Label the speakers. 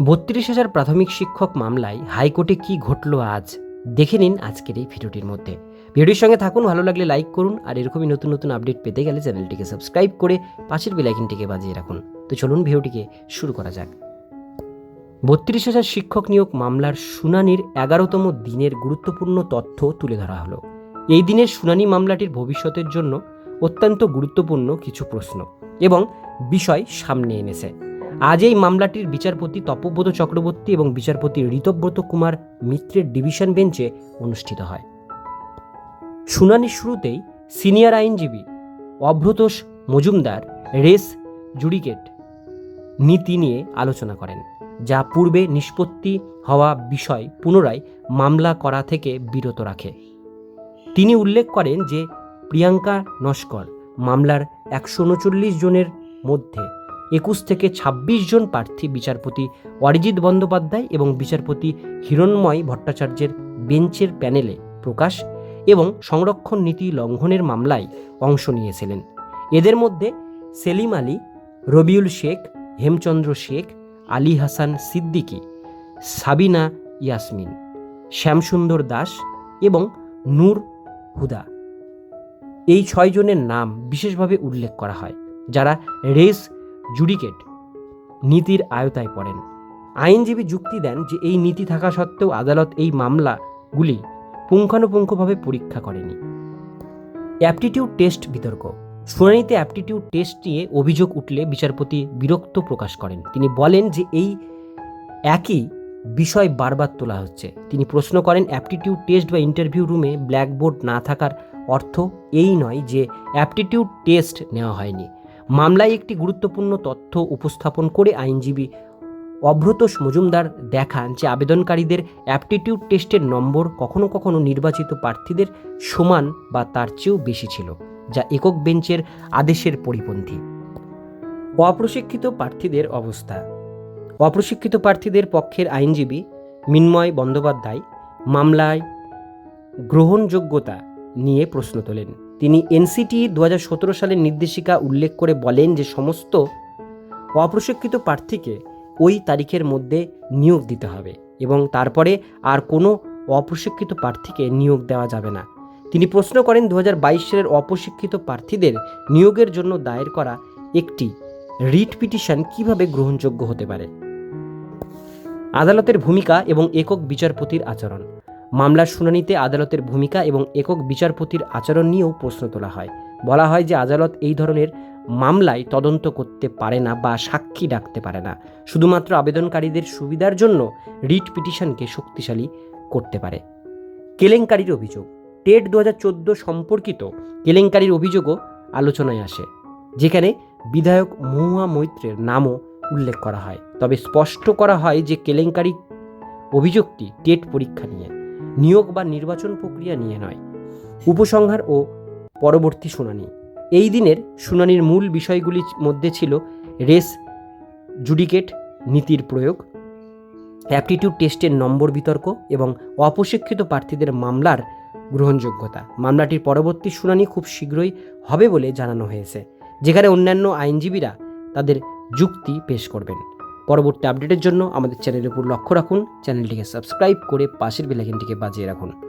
Speaker 1: বত্রিশ হাজার প্রাথমিক শিক্ষক মামলায় হাইকোর্টে কি ঘটল আজ? দেখে নিন আজকের এই ভিডিওটির মধ্যে। ভিডিওর সঙ্গে থাকুন, ভালো লাগলে লাইক করুন আর এরকমই নতুন নতুন আপডেট পেতে গেলে চ্যানেলটিকে সাবস্ক্রাইব করে পাশের বেলাইকিনটিকে বাজিয়ে রাখুন। তো চলুন ভিডিওটিকে শুরু করা যাক। বত্রিশ হাজার শিক্ষক নিয়োগ মামলার শুনানির এগারোতম দিনের গুরুত্বপূর্ণ তথ্য তুলে ধরা হলো। এই দিনের শুনানি মামলাটির ভবিষ্যতের জন্য অত্যন্ত গুরুত্বপূর্ণ কিছু প্রশ্ন এবং বিষয় সামনে এনেছে। আজ এই মামলাটির বিচারপতি তপব্রত চক্রবর্তী এবং বিচারপতি ঋতব্রত কুমার মিত্রের ডিভিশন বেঞ্চে অনুষ্ঠিত হয়। শুনানির শুরুতেই সিনিয়র আইনজীবী অভ্রতোষ মজুমদার, রেস জুডিকেট নীতি নিয়ে আলোচনা করেন, যা পূর্বে নিষ্পত্তি হওয়া বিষয় পুনরায় মামলা করা থেকে বিরত রাখে। তিনি উল্লেখ করেন যে, প্রিয়াঙ্কা নস্কর মামলার একশো উনচল্লিশ জনের মধ্যে একুশ থেকে ২৬ জন প্রার্থী বিচারপতি অরিজিৎ বন্দ্যোপাধ্যায় এবং বিচারপতি হিরণময় ভট্টাচার্যের বেঞ্চের প্যানেলে প্রকাশ এবং সংরক্ষণ নীতি লঙ্ঘনের মামলায় অংশ নিয়েছিলেন। এদের মধ্যে সেলিম আলী, রবিউল শেখ, হেমচন্দ্র শেখ, আলী হাসান সিদ্দিকী, সাবিনা ইয়াসমিন, শ্যামসুন্দর দাস এবং নূর হুদা। এই ছয়জনের নাম বিশেষভাবে উল্লেখ করা হয়, যারা রেস জুডিকেট, নীতির আয়তায় পড়েন। আইনজীবী যুক্তি দেন যে এই নীতি থাকা সত্ত্বেও আদালত এই মামলাগুলি পুঙ্খানুপুঙ্খভাবে পরীক্ষা করেনি। অ্যাপটিটিউড টেস্ট বিতর্ক, শুনানিতে অ্যাপটিটিউড টেস্ট নিয়ে অভিযোগ উঠলে বিচারপতি বিরক্ত প্রকাশ করেন। তিনি বলেন যে এই একই বিষয় বারবার তোলা হচ্ছে। তিনি প্রশ্ন করেন, অ্যাপটিটিউড টেস্ট বা ইন্টারভিউ রুমে ব্ল্যাকবোর্ড না থাকার অর্থ এই নয় যে অ্যাপটিটিউড টেস্ট নেওয়া হয়নি। মামলায় একটি গুরুত্বপূর্ণ তথ্য উপস্থাপন করে আইনজীবী অভ্রতোষ মজুমদার দেখান যে আবেদনকারীদের অ্যাপটিটিউড টেস্টের নম্বর কখনো কখনো নির্বাচিত প্রার্থীদের সমান বা তার চেয়েও বেশি ছিল, যা একক বেঞ্চের আদেশের পরিপন্থী। অপ্রশিক্ষিত প্রার্থীদের অবস্থা। অপ্রশিক্ষিত প্রার্থীদের পক্ষের আইনজীবী মিন্ময় বন্দ্যোপাধ্যায় মামলায় গ্রহণযোগ্যতা নিয়ে প্রশ্ন তোলেন। তিনি এনসিটি দু হাজার সতেরো সালের নির্দেশিকা উল্লেখ করে বলেন যে সমস্ত অপ্রশিক্ষিত প্রার্থীকে ওই তারিখের মধ্যে নিয়োগ দিতে হবে এবং তারপরে আর কোনো অপ্রশিক্ষিত প্রার্থীকে নিয়োগ দেওয়া যাবে না। তিনি প্রশ্ন করেন দু হাজার বাইশ সালের অপ্রশিক্ষিত প্রার্থীদের নিয়োগের জন্য দায়ের করা একটি রিট পিটিশন কীভাবে গ্রহণযোগ্য হতে পারে? আদালতের ভূমিকা এবং একক বিচারপতির আচরণ। মামলার শুনানিতে আদালতের ভূমিকা এবং একক বিচারপতির আচরণ নিয়েও প্রশ্ন তোলা হয়। বলা হয় যে আদালত এই ধরনের মামলায় তদন্ত করতে পারে না বা সাক্ষী ডাকতে পারে না। শুধুমাত্র আবেদনকারীদের সুবিধার জন্য রিট পিটিশনকে শক্তিশালী করতে পারে। কেলেঙ্কারির অভিযোগ। টেট দু হাজার চোদ্দ সম্পর্কিত কেলেঙ্কারির অভিযোগও আলোচনায় আসে, যেখানে বিধায়ক মহুয়া মৈত্রের নামও উল্লেখ করা হয়। তবে স্পষ্ট করা হয় যে কেলেঙ্কারি অভিযোগটি টেট পরীক্ষা নিয়ে। নিয়োগ বা নির্বাচন প্রক্রিয়া নিয়ে নয়, উপসংহার ও পরবর্তী শুনানি। এই দিনের শুনানির মূল বিষয়গুলির মধ্যে ছিল রেস, জুডিকেট, নীতির প্রয়োগ, অ্যাপটিটিউড টেস্টের নম্বর বিতর্ক এবং অপশিক্ষিত প্রার্থীদের মামলার গ্রহণযোগ্যতা। মামলাটির পরবর্তী শুনানি খুব শীঘ্রই হবে বলে জানানো হয়েছে, যেখানে অন্যান্য আইনজীবীরা তাদের যুক্তি পেশ করবেন। পরবর্তী আপডেটের জন্য আমাদের চ্যানেলের উপর লক্ষ্য রাখুন। চ্যানেলটিকে সাবস্ক্রাইব করে পাশের বেলাইকনটিকে বাজিয়ে রাখুন।